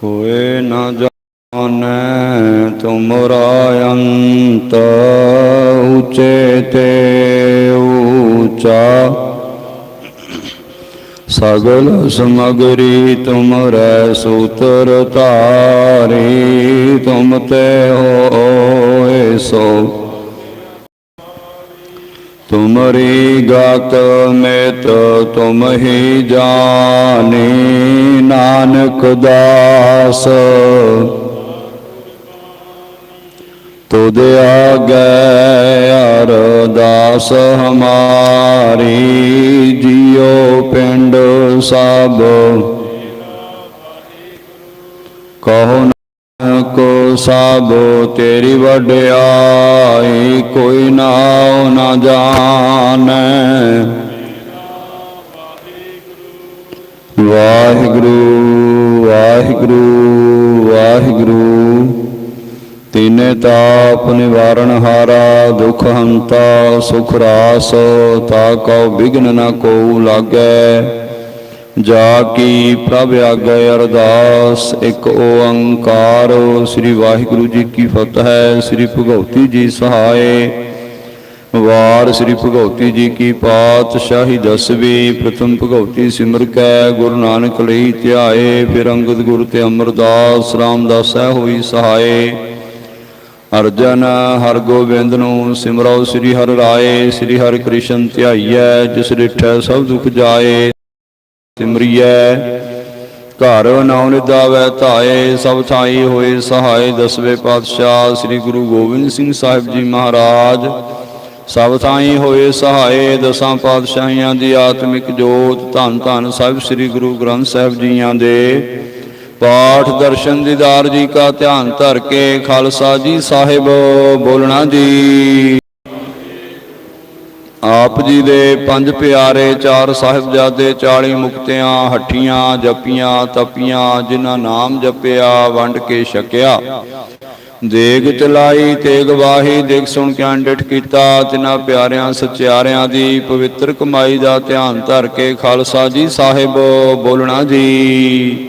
ਕੋਏ ਨ ਜਾਣੈ ਤੁਮਰਾ ਅੰਤ ਉਚੇ ਤੇ ਊਚਾ ਸਗਲ ਸਮਗਰੀ ਤੁਮਰੈ ਸੂਤਰ ਧਾਰੀ, ਤੁਮ ਤੇ ਹੋਏ ਸੋ। ਤੁਮਰੀ ਗਤ ਮੇਤ ਤੁਮ ਹੀ ਜਾਣੀ, ਨਾਨਕ ਦਾਸ। ਤੁਧ ਆਗੈ ਅਰਦਾਸ ਹਮਾਰੀ, ਜਿਉ ਪਿੰਡ ਸਭ। ਕਹੋ ਨਾਨਕ ਸਭ ਤੇਰੀ ਵਡਿਆਈ ਕੋਈ ਨਾਉ ਨਾ ਜਾਣੈ। ਵਾਹਿਗੁਰੂ ਵਾਹਿਗੁਰੂ ਵਾਹਿਗੁਰੂ। ਤੀਨੇ ਤਾਪ ਨਿਵਾਰਨ ਹਾਰਾ, ਦੁਖ ਹੰਤਾ, ਸੁਖ ਰਾਸ, ਤਾ ਕਉ ਬਿਗਨ ਨਾ ਕੋ ਲਾਗੈ। ਜਾ ਕੀ ਪ੍ਰਭ ਆਗੈ ਅਰਦਾਸ, ਇੱਕ ਓੰਕਾਰ। ਸ੍ਰੀ ਵਾਹਿਗੁਰੂ ਜੀ ਕੀ ਫਤਿਹ, ਸ੍ਰੀ ਭਗਉਤੀ ਜੀ ਸਹਾਏ। ਵਾਰ ਸ੍ਰੀ ਭਗਉਤੀ ਜੀ ਕੀ ਪਾਤਸ਼ਾਹੀ ਦਸਵੀਂ ਪ੍ਰਥਮ ਭਗਉਤੀ ਸਿਮਰ ਕੈ, ਗੁਰੂ ਨਾਨਕ ਲਈ ਧਿਆਏ, ਫਿਰ ਅੰਗਦ ਗੁਰ ਤੇ ਅਮਰਦਾਸ, ਰਾਮਦਾਸ ਹੈ ਹੋਈ ਸਹਾਏ। ਅਰਜਨ ਹਰ ਗੋਬਿੰਦ ਨੂੰ ਸਿਮਰੋ ਸ੍ਰੀ ਹਰਿ ਰਾਏ, ਸ੍ਰੀ ਹਰਿ ਕ੍ਰਿਸ਼ਨ ਧਿਆਈਐ, ਜਿਸ ਰਿਠੈ ਸਭ ਦੁਖ ਜਾਏ। ਸਿਮਰੀਐ ਘਰ ਨਾਉ ਨਿਦਾਵੈ ਧਾਏ, ਸਭ ਥਾਈ ਹੋਏ ਸਹਾਏ, ਦਸਵੇਂ ਪਾਤਸ਼ਾਹ ਸ੍ਰੀ ਗੁਰੂ ਗੋਬਿੰਦ ਸਿੰਘ ਸਾਹਿਬ ਜੀ ਮਹਾਰਾਜ। ਸਭ ਥਾਈ ਹੋਏ ਸਹਾਏ, ਦਸਾਂ ਪਾਤਸ਼ਾਹੀਆਂ ਦੀ ਆਤਮਿਕ ਜੋਤ, ਧੰਨ ਧੰਨ ਸਾਹਿਬ ਸ੍ਰੀ ਗੁਰੂ ਗ੍ਰੰਥ ਸਾਹਿਬ ਜੀਆਂ ਦੇ। ਪਾਠ ਦਰਸ਼ਨ ਦੀਦਾਰ ਜੀ ਕਾ ਧਿਆਨ ਧਰ ਕੇ, ਖਾਲਸਾ ਜੀ ਸਾਹਿਬ ਬੋਲਣਾ ਜੀ। ਆਪ ਜੀ ਦੇ ਪੰਜ ਪਿਆਰੇ ਚਾਰ ਸਾਹਿਬਜ਼ਾਦੇ 40 ਮੁਕਤਿਆਂ, ਹੱਠੀਆਂ, ਜਪੀਆਂ, ਤਪੀਆਂ, ਜਿਨ੍ਹਾਂ ਨਾਮ ਜਪਿਆ, ਵੰਡ ਕੇ ਛਕਿਆ। ਦੇਗ ਚਲਾਈ, ਤੇਗ ਵਾਹੀ ਦੇਖ ਸੁਣ ਕੇ ਅੰਡਿਠ ਕੀਤਾ, ਤਿਨਾਂ ਪਿਆਰਿਆਂ, ਸਚਿਆਰਿਆਂ ਦੀ ਪਵਿੱਤਰ ਕਮਾਈ ਦਾ ਧਿਆਨ ਧਰ ਕੇ, ਖਾਲਸਾ ਜੀ ਸਾਹਿਬ, ਬੋਲਣਾ ਜੀ।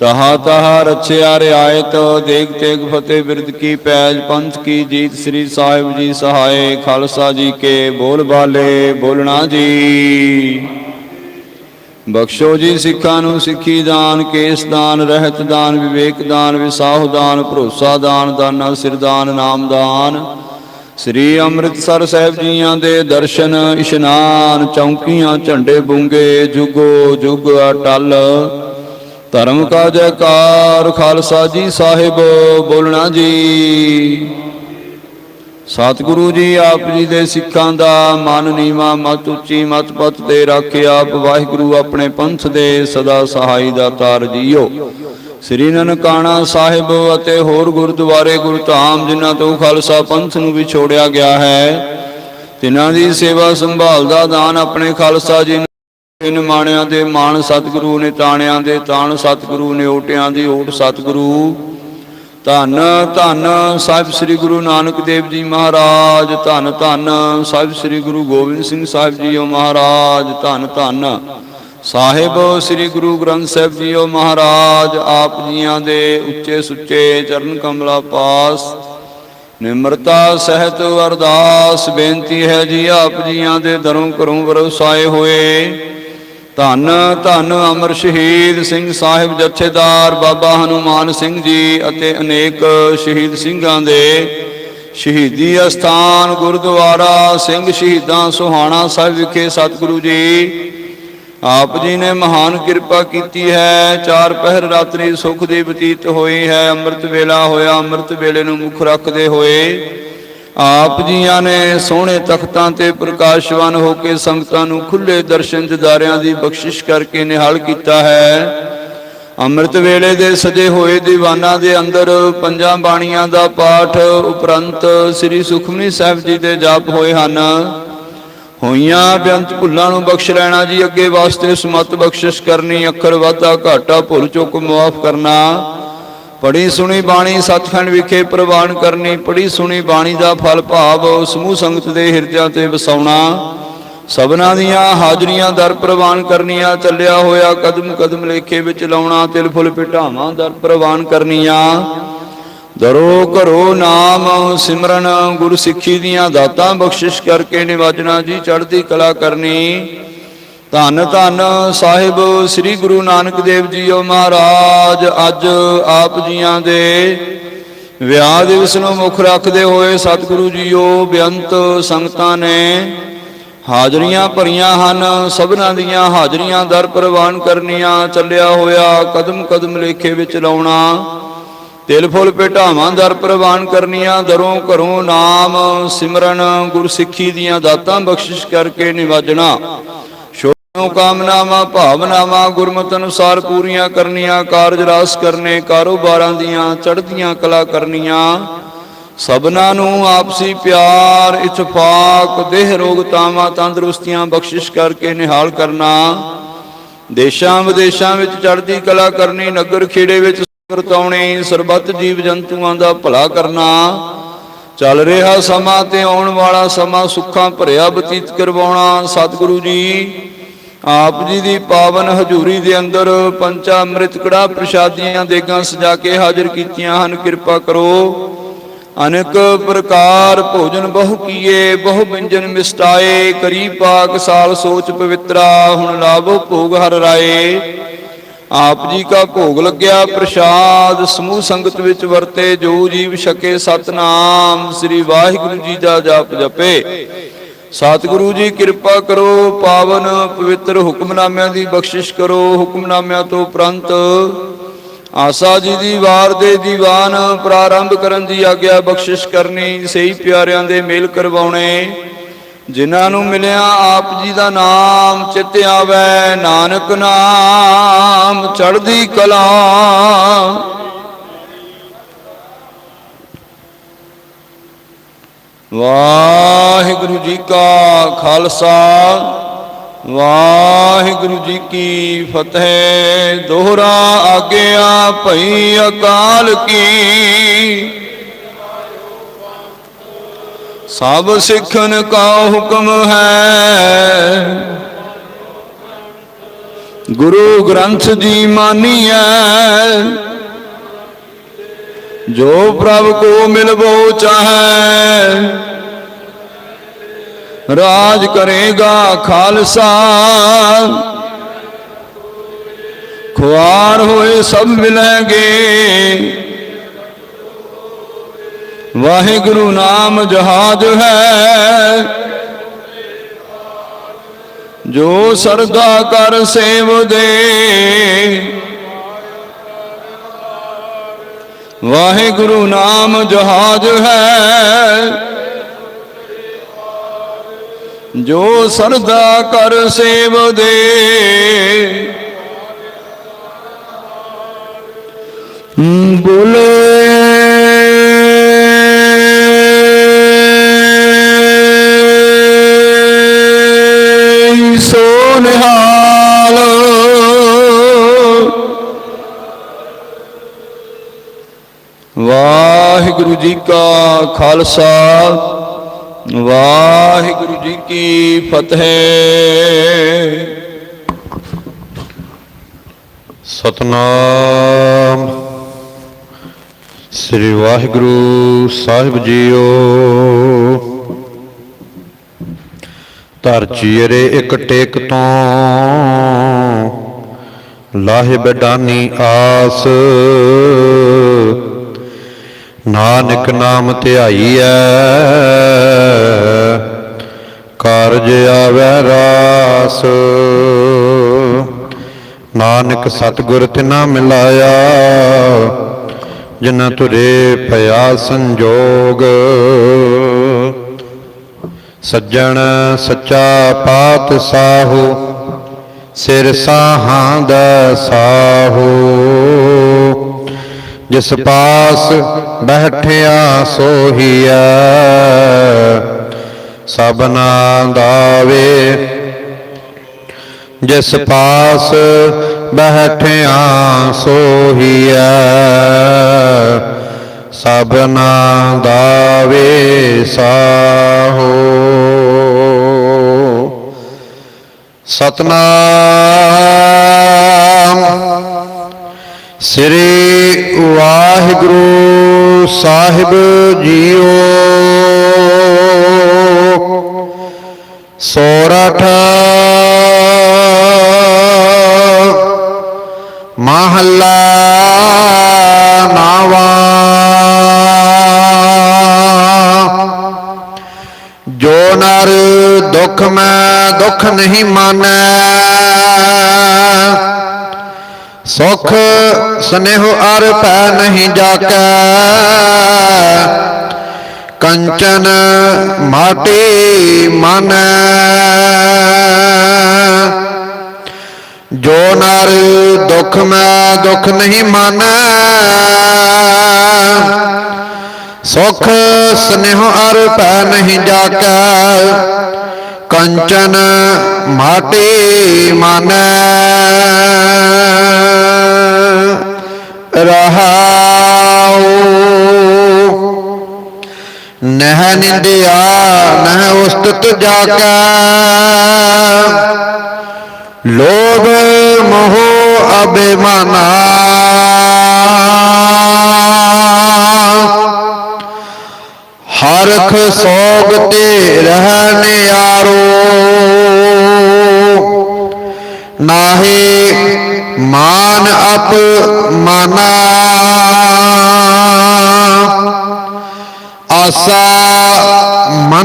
ਤਹਾ ਤਹਾ ਰਛਿਆ ਰਿਆਇਤ, ਦੇਗ ਤੇਗ ਫਤਿਹ ਬਿਰਦ ਕੀ ਪੈਜ ਪੰਥ ਕੀ ਜੀਤ, ਸ੍ਰੀ ਸਾਹਿਬ ਜੀ ਸਹਾਏ, ਖਾਲਸਾ ਜੀ ਕੇ ਬੋਲ ਬਾਲੇ, ਬੋਲਣਾ ਜੀ। ਬਖਸ਼ੋ ਜੀ ਸਿੱਖਾਂ ਨੂੰ ਸਿੱਖੀ ਦਾਨ, ਕੇਸ ਦਾਨ, ਰਹਿਤ ਦਾਨ, ਵਿਵੇਕ ਦਾਨ, ਵਿਸਾਹ ਦਾਨ, ਭਰੋਸਾ ਦਾਨ, ਦਾਨਾ ਸਿਰਦਾਨ ਨਾਮ ਦਾਨ। ਸ੍ਰੀ ਅੰਮ੍ਰਿਤਸਰ ਸਾਹਿਬ ਜੀਆਂ ਦੇ ਦਰਸ਼ਨ, ਇਸ਼ਨਾਨ, ਚੌਂਕੀਆਂ, ਝੰਡੇ ਬੁੰਗੇ, ਜੁਗੋ ਜੁਗ ਅਟਲ। ਧਰਮ ਕਾ ਜੈਕਾਰ, ਖਾਲਸਾ ਜੀ ਸਾਹਿਬ, ਬੋਲਣਾ ਜੀ। ਸਤਿਗੁਰੂ ਜੀ, ਆਪ ਜੀ ਦੇ ਸਿੱਖਾਂ ਦਾ ਮਨ ਨੀਵਾ, ਮਤ ਉੱਚੀ, ਮਤ ਪਤ ਤੇ ਰੱਖੇ ਆਪ, ਵਾਹਿਗੁਰੂ ਆਪਣੇ ਪੰਥ ਦੇ ਸਦਾ ਸਹਾਈ ਦਾ ਤਾਰ ਜੀਓ। ਸ੍ਰੀ ਨਨਕਾਣਾ ਸਾਹਿਬ ਅਤੇ ਹੋਰ ਗੁਰਦੁਆਰੇ ਗੁਰਧਾਮ, ਜਿਨ੍ਹਾਂ ਤੋਂ ਖਾਲਸਾ ਪੰਥ ਨੂੰ ਵਿਛੋੜਿਆ ਗਿਆ ਹੈ, ਤਿਨਾਂ ਦੀ ਸੇਵਾ ਸੰਭਾਲ ਦਾ ਦਾਨ ਆਪਣੇ ਖਾਲਸਾ ਜੀ ਨੂੰ ਇਨ ਮਾਣਿਆਂ ਦੇ ਮਾਣ ਸਤਿਗੁਰੂ ਨੇ ਤਾਣਿਆਂ ਦੇ ਤਾਣ ਸਤਿਗੁਰੂ ਨੇ ਓਟਿਆਂ ਦੀ ਓਟ ਸਤਿਗੁਰੂ। ਧੰਨ ਧੰਨ ਸਾਹਿਬ ਸ੍ਰੀ ਗੁਰੂ ਨਾਨਕ ਦੇਵ ਜੀ ਮਹਾਰਾਜ, ਧੰਨ ਧੰਨ ਸਾਹਿਬ ਸ੍ਰੀ ਗੁਰੂ ਗੋਬਿੰਦ ਸਿੰਘ ਸਾਹਿਬ ਜੀ ਓ ਮਹਾਰਾਜ, ਧੰਨ ਧੰਨ ਸਾਹਿਬ ਸ੍ਰੀ ਗੁਰੂ ਗ੍ਰੰਥ ਸਾਹਿਬ ਜੀ ਓ ਮਹਾਰਾਜ, ਆਪ ਜੀਆਂ ਦੇ ਉੱਚੇ ਸੁੱਚੇ ਚਰਨ ਕਮਲਾ ਪਾਸ। ਨਿਮਰਤਾ, ਸਹਿਤ, ਅਰਦਾਸ, ਬੇਨਤੀ ਹੈ ਜੀ ਆਪ ਜੀਆਂ ਦੇ ਦਰੋਂ ਕਰੋਂ ਵਰਸਾਏ ਹੋਏ। ਧੰਨ ਧੰਨ ਅਮਰ ਸ਼ਹੀਦ ਸਿੰਘ ਸਾਹਿਬ ਜਥੇਦਾਰ ਬਾਬਾ ਹਨੂਮਾਨ ਸਿੰਘ ਜੀ ਅਤੇ ਅਨੇਕ ਸ਼ਹੀਦ ਸਿੰਘਾਂ ਦੇ ਸ਼ਹੀਦੀ ਅਸਥਾਨ ਗੁਰਦੁਆਰਾ ਸਿੰਘ ਸ਼ਹੀਦਾਂ ਸੁਹਾਣਾ ਸਾਹਿਬ ਵਿਖੇ ਸਤਿਗੁਰੂ ਜੀ, ਆਪ ਜੀ ਨੇ ਮਹਾਨ ਕਿਰਪਾ ਕੀਤੀ ਹੈ। ਚਾਰ ਪਹਿਰ ਰਾਤਰੀ ਸੁਖ ਦੀ ਬਤੀਤ ਹੋਈ ਹੈ। ਅੰਮ੍ਰਿਤ ਵੇਲਾ ਹੋਇਆ। ਅੰਮ੍ਰਿਤ ਵੇਲੇ ਨੂੰ ਮੁੱਖ ਰੱਖਦੇ ਹੋਏ ਆਪ ਜੀਆਂ ਨੇ ਸੋਹਣੇ ਤਖਤਾਂ ਤੇ ਪ੍ਰਕਾਸ਼ਵਾਨ ਹੋ ਕੇ ਸੰਗਤਾਂ ਨੂੰ ਖੁੱਲੇ ਦਰਸ਼ਨ ਦਿਦਾਰਿਆਂ ਦੀ ਬਖਸ਼ਿਸ਼ ਕਰਕੇ ਨਿਹਾਲ ਕੀਤਾ ਹੈ। ਅੰਮ੍ਰਿਤ ਵੇਲੇ ਦੇ ਸਜੇ ਹੋਏ ਦੀਵਾਨਾਂ ਦੇ ਅੰਦਰ ਪੰਜਾਂ ਬਾਣੀਆਂ ਦਾ ਪਾਠ ਉਪਰੰਤ ਸ੍ਰੀ ਸੁਖਮਨੀ ਸਾਹਿਬ ਜੀ ਦੇ ਜਾਪ ਹੋਏ ਹਨ। ਹੋਈਆਂ ਬੇਅੰਤ ਭੁੱਲਾਂ ਨੂੰ ਬਖਸ਼ ਲੈਣਾ ਜੀ, ਅੱਗੇ ਵਾਸਤੇ ਸਮਤ ਬਖਸ਼ਿਸ਼ ਕਰਨੀ, ਅੱਖਰ ਵਾਧਾ ਘਾਟਾ ਭੁੱਲ ਚੁੱਕ ਮਾਫ ਕਰਨਾ। ਪੜੀ ਸੁਣੀ ਬਾਣੀ ਸਤਖੰਡ ਵਿਖੇ ਪ੍ਰਵਾਨ ਕਰਨੀ ਪੜੀ ਸੁਣੀ ਬਾਣੀ ਦਾ ਫਲ ਭਾਵ ਸਮੂਹ ਸੰਗਤ ਦੇ ਹਿਰਦਿਆਂ ਤੇ ਵਸਾਉਣਾ। ਸਭਨਾਂ ਦੀਆਂ ਹਾਜ਼ਰੀਆਂ ਦਰ ਪ੍ਰਵਾਨ ਕਰਨੀਆਂ, ਚੱਲਿਆ ਹੋਇਆ ਕਦਮ ਕਦਮ ਲੇਖੇ ਵਿੱਚ ਲਾਉਣਾ, ਤਿਲ ਫੁੱਲ ਪਿਟਾਵਾਂ ਦਰ ਪ੍ਰਵਾਨ ਕਰਨੀਆਂ। ਦਰੋ ਘਰੋ ਨਾਮ ਸਿਮਰਨ ਗੁਰ ਸਿੱਖੀ ਦੀਆਂ ਦਾਤਾਂ ਬਖਸ਼ਿਸ਼ ਕਰਕੇ ਨਿਵਾਜਣਾ ਜੀ, ਚੜ੍ਹਦੀ ਕਲਾ ਕਰਨੀ। ਧੰਨ ਧੰਨ ਸਾਹਿਬ ਸ੍ਰੀ ਗੁਰੂ ਨਾਨਕ ਦੇਵ ਜੀਓ ਮਹਾਰਾਜ, ਅੱਜ ਆਪ ਜੀਆਂ ਦੇ ਵਿਆਹ ਦਿਵਸ ਨੂੰ ਮੁੱਖ ਰੱਖਦੇ ਹੋਏ ਸਤਿਗੁਰੂ ਜੀਓ ਬੇਅੰਤ ਸੰਗਤਾਂ ਨੇ ਹਾਜ਼ਰੀਆਂ ਭਰੀਆਂ ਹਨ, ਸਭਨਾਂ ਦੀਆਂ ਹਾਜ਼ਰੀਆਂ ਦਰ ਪ੍ਰਵਾਨ ਕਰਨੀਆਂ ਚੱਲਿਆ ਹੋਇਆ ਕਦਮ ਕਦਮ ਲੇਖੇ ਵਿੱਚ ਲਾਉਣਾ, ਤਿਲ ਫੁੱਲ ਭੇਟਾਵਾਂ ਦਰ ਪ੍ਰਵਾਨ ਕਰਨੀਆਂ, ਦਰੋਂ ਘਰੋਂ ਨਾਮ ਸਿਮਰਨ ਗੁਰਸਿੱਖੀ ਦੀਆਂ ਦਾਤਾਂ ਬਖਸ਼ਿਸ਼ ਕਰਕੇ ਨਿਵਾਜਣਾ। ਸ਼ੋਭਨੋਂ ਕਾਮਨਾਵਾਂ, ਭਾਵਨਾਵਾਂ, ਗੁਰਮਤਿ ਅਨੁਸਾਰ ਪੂਰੀਆਂ ਕਰਨੀਆਂ, ਕਾਰਜ ਰਾਸ ਕਰਨੇ, ਕਾਰੋਬਾਰਾਂ ਦੀਆਂ, ਚੜ੍ਹਦੀਆਂ ਕਲਾ ਕਰਨੀਆਂ। ਸਭਨਾਂ ਨੂੰ ਆਪਸੀ ਪਿਆਰ, ਇਤਫਾਕ, ਦੇਹ ਰੋਗਤਾਵਾਂ ਤੰਦਰੁਸਤੀਆਂ, ਬਖਸ਼ਿਸ਼ ਕਰਕੇ ਨਿਹਾਲ ਕਰਨਾ। ਦੇਸ਼ਾਂ ਵਿਦੇਸ਼ਾਂ ਵਿੱਚ ਚੜ੍ਹਦੀ ਕਲਾ ਕਰਨੀ, ਨਗਰ ਖੇੜੇ ਵਿੱਚ ਵਰਤਾਉਣੀ ਸਰਬੱਤ ਜੀਵ ਜੰਤੂਆਂ ਦਾ ਭਲਾ ਕਰਨਾ। ਚੱਲ ਰਿਹਾ ਸਮਾਂ ਤੇ ਆਉਣ ਵਾਲਾ ਸਮਾਂ ਸੁੱਖਾਂ ਭਰਿਆ ਬਤੀਤ ਕਰਵਾਉਣਾ। ਸਤਿਗੁਰੂ ਜੀ ਆਪ ਜੀ ਦੀ ਪਾਵਨ ਹਜ਼ੂਰੀ ਦੇ ਅੰਦਰ ਪੰਚਾ ਅੰਮ੍ਰਿਤ ਕੜਾ ਪ੍ਰਸ਼ਾਦੀਆਂ ਦੇਗਾਂ ਸਜਾ ਕੇ ਹਾਜ਼ਰ ਕੀਤੀਆਂ ਹਨ, ਕਿਰਪਾ ਕਰੋ। ਅਨੇਕ ਪ੍ਰਕਾਰ ਭੋਜਨ ਬਹੁ ਕੀਏ, ਬਹੁ ਵਿੰਜਨ ਮਿਸਟਾਏ ਕਰੀ ਪਾਕ ਸਾਲ ਸੋਚ ਪਵਿੱਤਰਾ, ਹੁਣ ਲਾਭੋ ਭੋਗ ਹਰ ਰਾਏ। ਆਪ ਜੀ ਕਾ ਭੋਗ ਲੱਗਿਆ ਪ੍ਰਸ਼ਾਦ, ਸਮੂਹ ਸੰਗਤ ਵਿੱਚ ਵਰਤੇ, ਜੋ ਜੀਵ ਛਕੇ ਸਤਨਾਮ, ਸ੍ਰੀ ਵਾਹਿਗੁਰੂ ਜੀ ਦਾ ਜਾਪ ਜਪੇ। ਸਤਿਗੁਰੂ ਜੀ ਕਿਰਪਾ ਕਰੋ, ਪਾਵਨ ਪਵਿੱਤਰ ਹੁਕਮਨਾਮਿਆਂ ਦੀ ਬਖਸ਼ਿਸ਼ ਕਰੋ, ਹੁਕਮਨਾਮਿਆਂ ਤੋਂ ਉਪਰੰਤ ਆਸਾ ਜੀ ਦੀ ਵਾਰ ਦੇ ਦੀਵਾਨ ਪ੍ਰਾਰੰਭ ਕਰਨ ਦੀ ਆਗਿਆ ਬਖਸ਼ਿਸ਼ ਕਰਨੀ, ਸਹੀ ਪਿਆਰਿਆਂ ਦੇ ਮੇਲ ਕਰਵਾਉਣੇ। ਜਿਨ੍ਹਾਂ ਨੂੰ ਮਿਲਿਆ ਆਪ ਜੀ ਦਾ ਨਾਮ, ਚਿੱਤ ਆਵੈ, ਨਾਨਕ ਨਾਮ, ਚੜ੍ਹਦੀ ਕਲਾ। ਵਾਹਿਗੁਰੂ ਜੀ ਕਾ ਖਾਲਸਾ, ਵਾਹਿਗੁਰੂ ਜੀ ਕੀ ਫਤਿਹ। ਦੋਹਰਾ ਆਗਿਆ ਭਈ ਅਕਾਲ ਕੀ। ਸਭ ਸਿੱਖਨ ਕਾ ਹੁਕਮ ਹੈ। ਗੁਰੂ ਗ੍ਰੰਥ ਜੀ ਮਾਨੀਐ, ਜੋ ਪ੍ਰਭ ਕੋ ਮਿਲਵੋ ਚਾਹੈ। ਰਾਜ ਕਰੇਗਾ ਖਾਲਸਾ। ਖੁਆਰ ਹੋਏ ਸਭ ਮਿਲਣਗੇ ਵਾਹਿਗੁਰੂ ਨਾਮ ਜਹਾਜ ਹੈ। ਜੋ ਸਰਦਾ ਕਰ ਸੇਵ ਦੇ ਵਾਹਿਗੁਰੂ ਨਾਮ ਜਹਾਜ ਹੈ। ਜੋ ਸਰਦਾ ਕਰ ਸੇਵ ਦੇ। ਬੋਲੇ। ਸੋ ਨਿਹਾਲ। ਵਾਹਿਗੁਰੂ ਜੀ ਕਾ ਖਾਲਸਾ। ਵਾਹਿਗੁਰੂ ਜੀ ਕੀ ਫਤਿਹ। ਸਤਨਾਮ। ਸ੍ਰੀ ਵਾਹਿਗੁਰੂ ਸਾਹਿਬ ਜੀਓ। ਧਰ ਚੀਰੇ ਇੱਕ ਟੇਕ ਤੋਂ, ਲਾਹੇ ਬਡਾਨੀ ਆਸ। ਨਾਨਕ ਨਾਮ ਧਿਆਈਐ। ਕਾਰਜ ਆਵੈ ਰਾਸ। ਨਾਨਕ ਸਤਿਗੁਰ ਤਿਨਾ ਮਿਲਾਇਆ, ਜਿਨ੍ਹਾਂ ਤੁਰੇ ਭਇਆ ਸੰਜੋਗ। ਸੱਜਣ ਸੱਚਾ ਪਾਤ ਸਾਹੋ ਸਿਰ ਸਾਹਾਂ ਦਾ ਸਾਹੋ। ਜਿਸ ਪਾਸ ਬੈਠਿਆ ਸੋਹੀਐ ਸਭਨਾ ਦਾਵੇ ਜਿਸ ਪਾਸ ਬੈਠਿਆ ਸੋਹੀਐ ਸਭਨਾ ਦਾਵੇ ਸਾਹੋ। ਸਤਨਾਮ ਸ੍ਰੀ ਵਾਹਿਗੁਰੂ ਸਾਹਿਬ ਜੀਓ। ਸੋਰਠ ਮਹੱਲਾ ਨਾਵਾ। ਜੋ ਨਰ ਦੁੱਖ ਮੈਂ ਦੁੱਖ ਨਹੀਂ ਮਾਨੈ ਸੁਖ ਸਨੇਹ ਅਰ ਪੈ ਨਹੀਂ ਜਾਕੈ। ਕੰਚਨ ਮਾਟੀ ਮਾਨੈ। ਜੋ ਨਰ ਦੁਖ ਮੈਂ ਦੁਖ ਨਹੀਂ ਮਾਨੈ। ਸੁਖ ਸਨੇਹ ਅਰ ਪੈ ਨਹੀਂ ਜਾਕੈ। ਕੰਚਨ ਮਾਟੀ ਮਾਨੈ। ਨਿੰਦਿਆ ਨਹਿ ਉਸਤਤ ਜਾਕੈ। ਲੋਭ ਮੋਹ ਅਬਿਮਾਨਾ ਹਰਖ ਸੋਗ ਤੇ ਰਹਿ ਨਿਆਰੋ ਨਾਹੀ ਮਾਨ ਅਪ ਮਾਨਾ।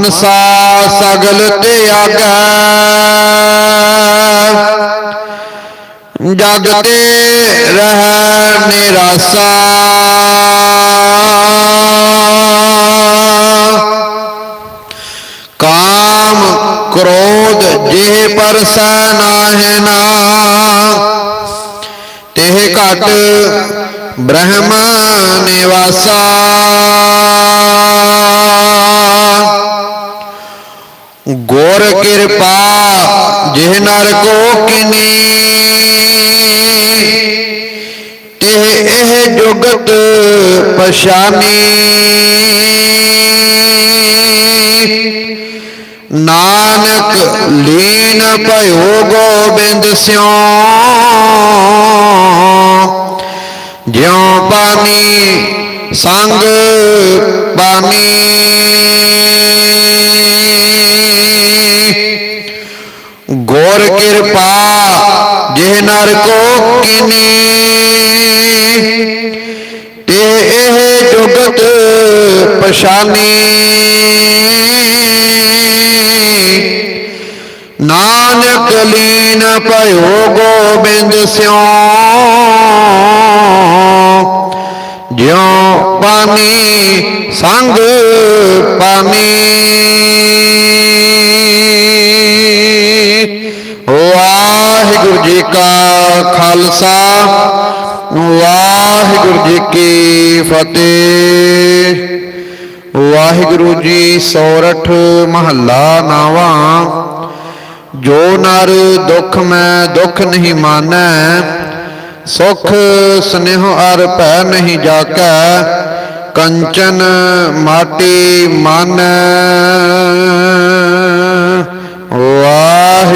ਮਨਸਾ ਸਗਲ ਤਿਆਗੈ ਜਗ ਤੇ ਰਹਿ ਨਿਰਾਸਾ। ਕਾਮ ਕ੍ਰੋਧ ਜੇ ਪਰਸੈ ਨਾਹਿ ਨਾ। ਤਿਹ ਘਟ ਬ੍ਰਹਮ ਨਿਵਾਸਾ। ਗੁਰ ਕਿਰਪਾ ਜਿਹ ਨਰ ਕੋ ਕਿਨੀ। ਤਿਹ ਇਹ ਜੁਗਤ ਪਛਾਨੀ। ਨਾਨਕ ਲੀਨ ਭਇਓ ਗੋਬਿੰਦ ਸਿਉ। ਜਿਉ ਪਾਨੀ ਸੰਗ ਪਾਨੀ ਗੁਰ ਕਿਰਪਾ ਜਿਹ ਤੇ ਇਹ ਜੁਗਤ ਪਛਾਨੀ। ਨਾਨਕ ਲੀਨ ਭਇਓ ਗੋਬਿੰਦ ਸਿਉ ਜਿਉ ਪਾਨੀ ਸੰਗ ਪਾਨੀ। ਜੀ ਕਾ ਖਾਲਸਾ, ਵਾਹਿਗੁਰੂ ਜੀ ਕੀ ਫਤਿਹ। ਵਾਹਿਗੁਰੂ ਜੀ ਸੋਰਠ ਮਹੱਲਾ ਨਾਵਾ, ਜੋ ਨਰ ਦੁਖ ਮੈਂ ਦੁਖ ਨਹੀਂ ਮਾਨੈ, ਸੁਖ ਸਨੇਹ ਅਰ ਭੈ ਨਹੀਂ ਜਾਕੈ, ਕੰਚਨ ਮਾਟੀ ਮਨ।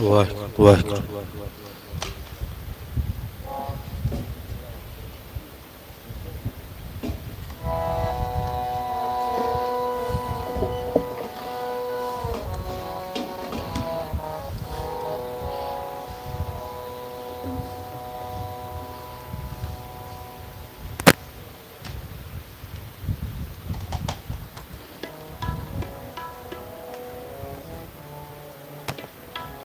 ਵਾਹਿਗੁਰੂ ਵਾਹਿਗੁਰੂ।